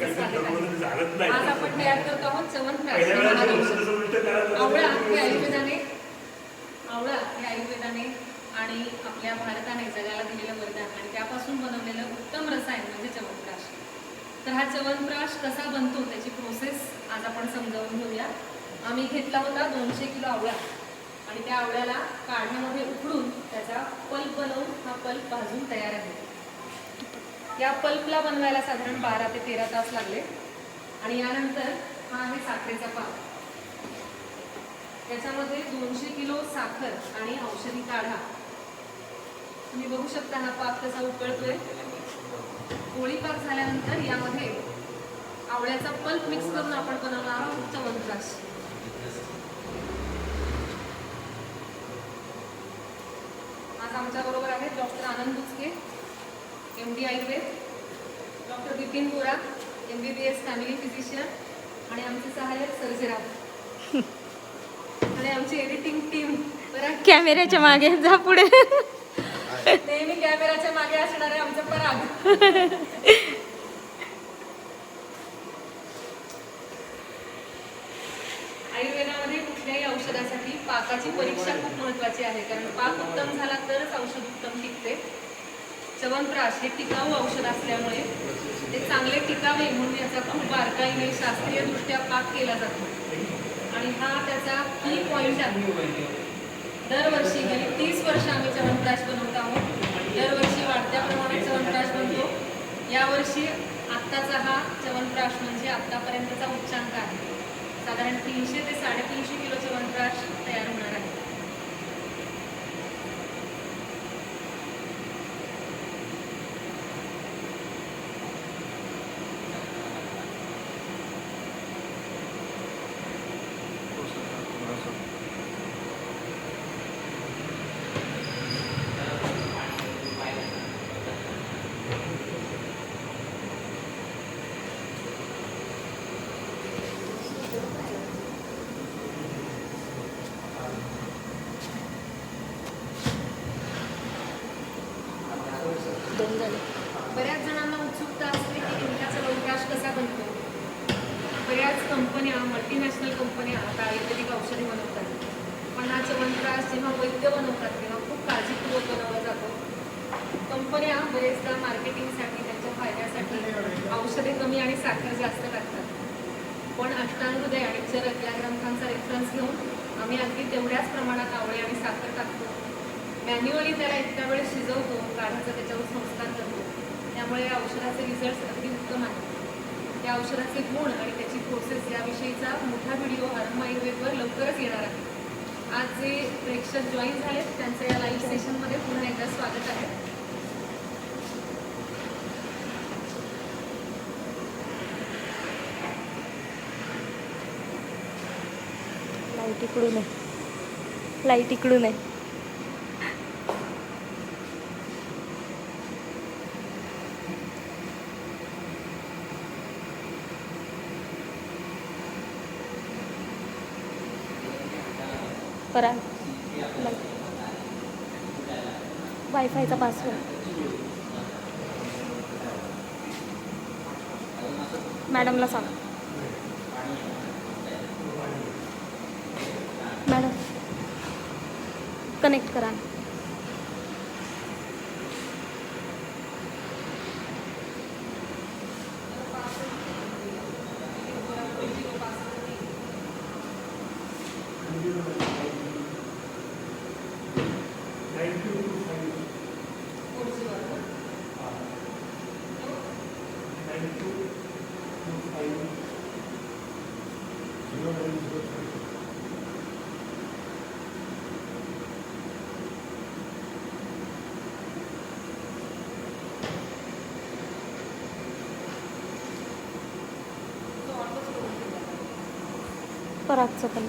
आज आपण तयार करतो आहोत करायला आवळा हे आयुर्वेदाने आवळा हे आयुर्वेदाने आणि आपल्या भारताने जगाला दिलेलं वरदान आणि त्यापासून बनवलेलं उत्तम रसायन म्हणजे च्यवनप्राश तर हा च्यवनप्राश कसा बनतो त्याची प्रोसेस आज आपण समजावून घेऊया. आम्ही घेतला होता दोनशे किलो आवळा आणि त्या आवळ्याला काढण्यामध्ये उकडून त्याचा पल्प बनवून हा पल्प भाजून तयार आहे. या पल्पला बनवायला साधारण बारा ते तेरा तास लागले. आणि यानंतर हा आहे साखरेचा पाक त्याच्यामध्ये दोनशे किलो साखर आणि औषधी काढा. तुम्ही बघू शकता हा पाक कसा उकळतोय. पोळी पाक झाल्यानंतर यामध्ये आवळ्याचा पल्प मिक्स करून आपण बनवणार आहोत चवनप्राश आज आमच्या बरोबर आहेत doctor Anand Buchke. M D Ayurved doctor Bipin Bora M B B S family physician आणि आमचे सहाय्यक सर्जेराव. आणि आमची एडिटिंग टीम कॅमेऱ्याच्या मागे जा पुढे. नेहमी कॅमेराच्या मागे असणारे आमचं पराग. आयुर्वेदामध्ये कुठल्याही औषधासाठी पाकाची परीक्षा खूप महत्वाची आहे. कारण पाक उत्तम झाला तरच औषध उत्तम टिकते. चवनप्राश हे टिकाऊ औषध असल्यामुळे ते चांगले टिकावे म्हणून याचा खूप बारकाईने शास्त्रीयदृष्ट्या पाक केला जातो. आणि हा त्याचा की पॉईंट आहे. दरवर्षी गेली तीस वर्ष आम्ही चवनप्राश बनवत आहोत. दरवर्षी वाढत्या प्रमाणात चवनप्राश बनतो. यावर्षी आत्ताचा हा चवनप्राश म्हणजे आत्तापर्यंतचा उच्चांक आहे. साधारण तीनशे ते साडेतीनशे किलो चवनप्राश तयार होणार आहे दोन झाले बऱ्याच जणांना उत्सुकता असते की इंडियाचा च्यवनप्राश कसा बनतो बऱ्याच कंपन्या मल्टीनॅशनल कंपन्या आता आयुर्वेदिक औषधे बनवतात. पण हा जेव्हा वैद्य बनवतात तेव्हा खूप काळजीपूर्वक बनवला जातो. कंपन्या बरेचदा मार्केटिंगसाठी त्यांच्या फायद्यासाठी औषधे कमी आणि साखर जास्त टाकतात. पण अष्टांगृदय आणि चरक या ग्रंथांचा रेफरन्स घेऊन आम्ही अगदी तेवढ्याच प्रमाणात आवळे आणि साखर टाकतो. मॅन्युअली त्याला इतक्या वेळ शिजवतो काढायचा त्याच्यावर संस्कार करतो. त्यामुळे औषधाचे रिझल्ट अगदी उत्तम आहेत. त्या औषधाचे गुण आणि त्याची प्रोसेस याविषयीचा मोठा व्हिडिओ आरंभ आयुर्वेदवर लवकरच येणार आहे. आज जे प्रेक्षक जॉईन झालेत त्यांचं या लाईव्ह सेशनमध्ये पुन्हा एकदा स्वागत आहे. लाइट इकडून आहे लाइट इकडून आहे करा. वायफायचा पासवर्ड मॅडमला सांग. मॅडम कनेक्ट करा Thank you. Thank you. परागचं पण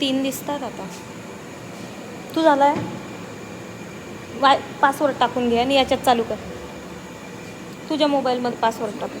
तीन दिसतात आता. तू झालाय? वाय पासवर्ड टाकून घे आणि याच्यात चालू कर. तुझ्या मोबाईलमध्ये पासवर्ड टाकून.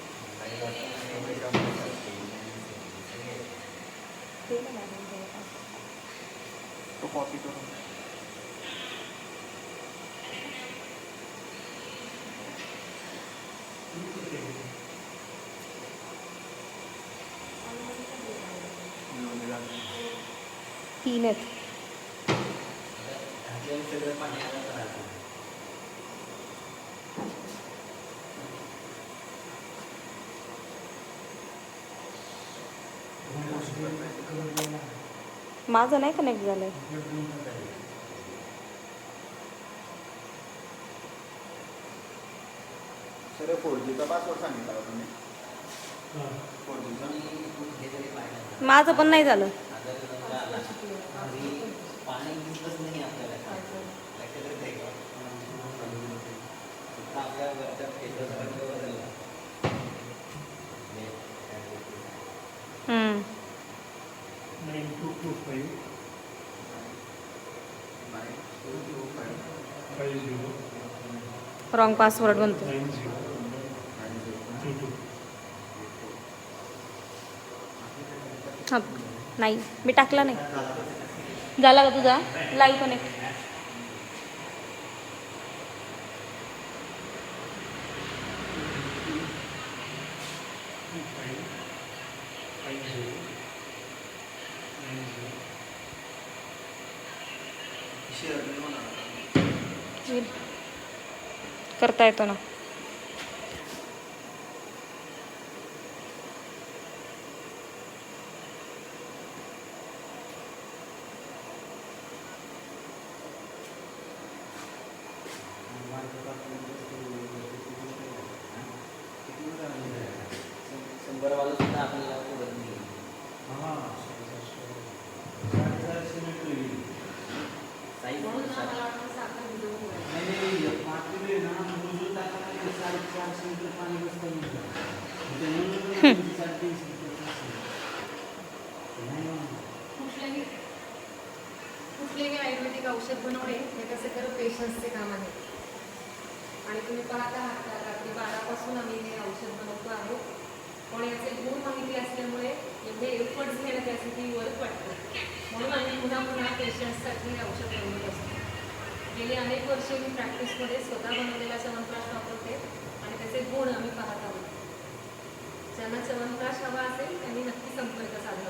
Pila na rin dito. 240 to rin. Peanut. माझं नाही कनेक्ट झालं आहे सर पासवर्ड तुम्ही. माझं पण नाही झालं. जीचा रॉंग पासवर्ड म्हणतो. हां नाही मी टाकला नाही. झाला का तुझा? लाईव्ह कनेक्ट करता येतो ना पाहता हाता रात्री बारापासून आम्ही हे औषध बनवतो आहोत. पण याचे गुण माहिती असल्यामुळे एवढे एफर्ट्स घेणं त्यासाठी वर्क वाटतं. म्हणून आम्ही पुन्हा पुन्हा पेशंट्ससाठी हे औषध बनवत असतो. गेली अनेक वर्ष मी प्रॅक्टिसमध्ये स्वतः बनवलेला चवनप्राश वापरते आणि त्याचे गुण आम्ही पाहत आहोत. ज्यांना चवनप्राश हवा असेल त्यांनी नक्की संपर्क साधला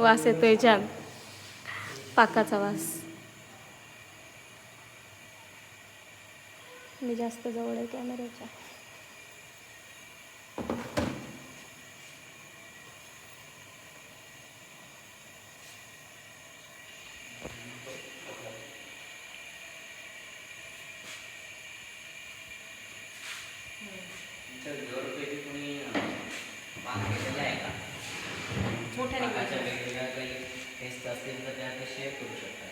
वास येतोय छान. पाकाचा वास. मी जास्त जवळ आहे कॅमेऱ्याच्या. मोठ्याने असतील तर त्या ते शेअर करू शकता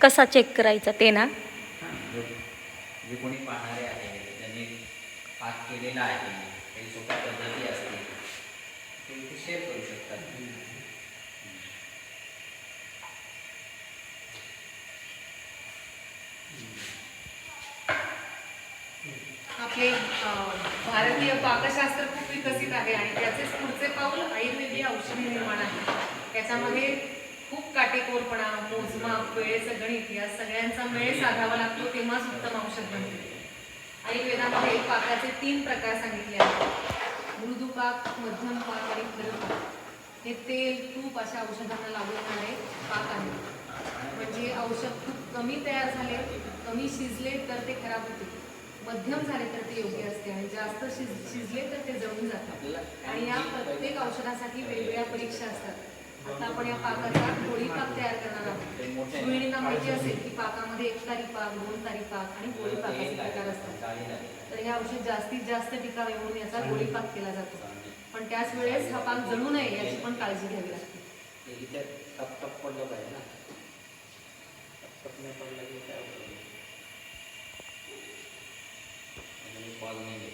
कसा चेक करायचा ते ना? हां जो कोणी पाहणारे आहे ज्यांनी पाक केलेला आहे काही सोप्या पद्धती असतील ते ते शेअर करू शकतात आपले भारतीय पाकशास्त्र खूप विकसित आहे आणि त्याचेच पुढचे पाऊल आयुर्वेदीय औषधी निर्माण आहे. त्याच्यामध्ये खूप काटेकोरपणा मोजमाप वेळेचं गणित या सगळ्यांचा मेळ साधावा लागतो तेव्हाच उत्तम औषध बनते. आयुर्वेदामध्ये पाकाचे तीन प्रकार सांगितले आहेत. मृदू पाक मध्यम पाक आणि खरपाक हे तेल तूप अशा औषधांना लागू होणारे पाक आहे म्हणजे औषध खूप कमी तयार झाले कमी शिजले तर ते खराब होते. मध्यम झाले तर ते योग्य असते आणि जास्त शिज शिजले तर ते जळून जातात. आणि या प्रत्येक औषधासाठी वेगवेगळ्या परीक्षा असतात. आता आपण या पाकाचा गोळी पाक तयार करणार आहोत. गृहिणींना माहिती असेल की पाकामध्ये एक तारी पाक दोन तारी पाक आणि गोळी पाकाचे प्रकार असतात. तर हे औषध जास्तीत जास्त टिकावे म्हणून याचा गोळी पाक केला जातो. पण त्याच वेळेस हा पाक जळू नये याची पण काळजी घ्यावी लागते ते इथे टप टप पडलं पाहिजे ना टप टप नाही पडलं की काय होतं अजून कॉल नाही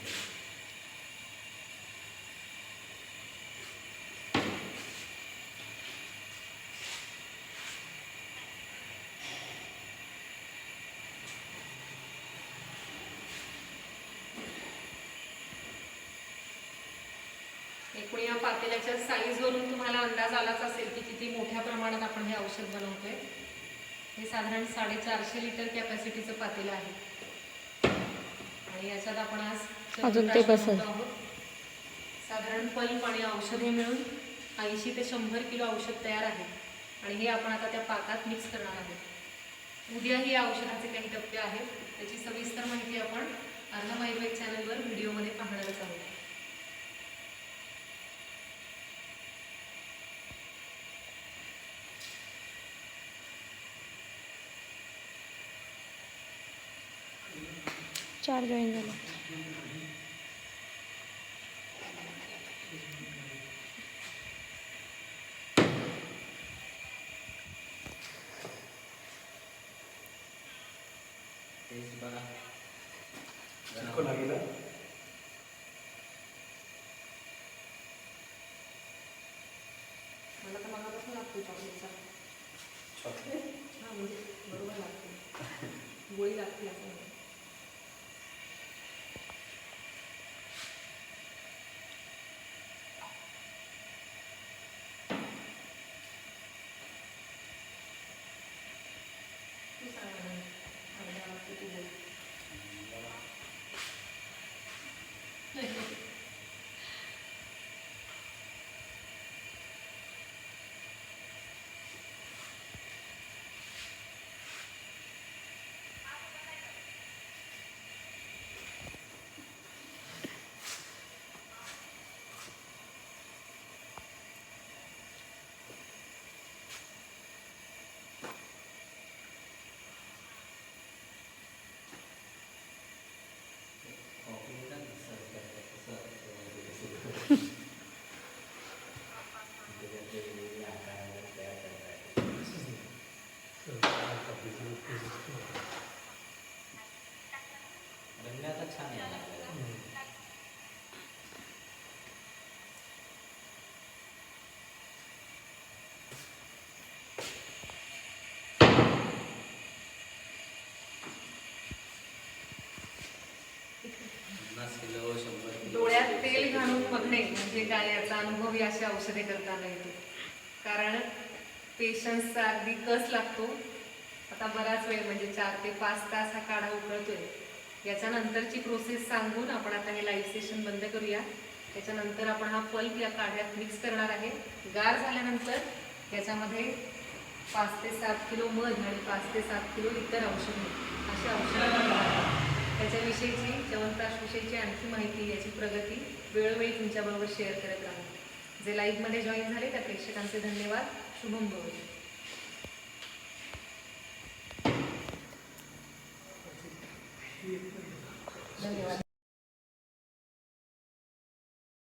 एकूण या पातेल्याच्या साईजवरून तुम्हाला अंदाज आलाच असेल की किती मोठ्या प्रमाणात आपण हे औषध बनवतोय. हे साधारण साडेचारशे लिटर कॅपॅसिटीचं पातेलं आहे. आणि याच्यात आपण आज अजून ते. बनवतो आहोत. साधारण पल्प आणि औषधे मिळून ऐंशी ते शंभर किलो औषध तयार आहे. आणि हे आपण आता त्या पाकात मिक्स करणार आहोत. उद्याही या औषधाचे काही टप्पे आहेत. त्याची सविस्तर माहिती आपण अर्धमाईबाई चॅनलवर व्हिडिओमध्ये पाहणारच आहोत. चार जॉईन झाले टेस्ट बघा चिक्को लागेल हा? मला तर मनापासून लागतो चॉकलेटचा हा म्हणजे बरोबर लागतो गोळी लागते असं नाही. तू सांग मला. अर्धा वाजता तू बोल. म्हणजे याचा अनुभव या अशा औषधे करताना येतो. कारण पेशन्सचा अगदी कस लागतो? आता बराच वेळ म्हणजे चार ते पाच तास हा काढा उकळतोय. याच्यानंतरची प्रोसेस सांगून आपण आता हे लाईव्ह सेशन बंद करूया. त्याच्यानंतर आपण हा पल्प या काढ्यात मिक्स करणार आहे. गार झाल्यानंतर याच्यामध्ये पाच ते सात किलो मध आणि पाच ते सात किलो इतर औषधे. अशी औषधं त्याच्याविषयीची च्यवनप्राशविषयीची आणखी माहिती याची प्रगती वेळोवेळी तुमच्याबरोबर शेअर करत राहू. जे लाईव्हमध्ये जॉईन झाले त्या प्रेक्षकांचे धन्यवाद. शुभम भवती धन्यवाद.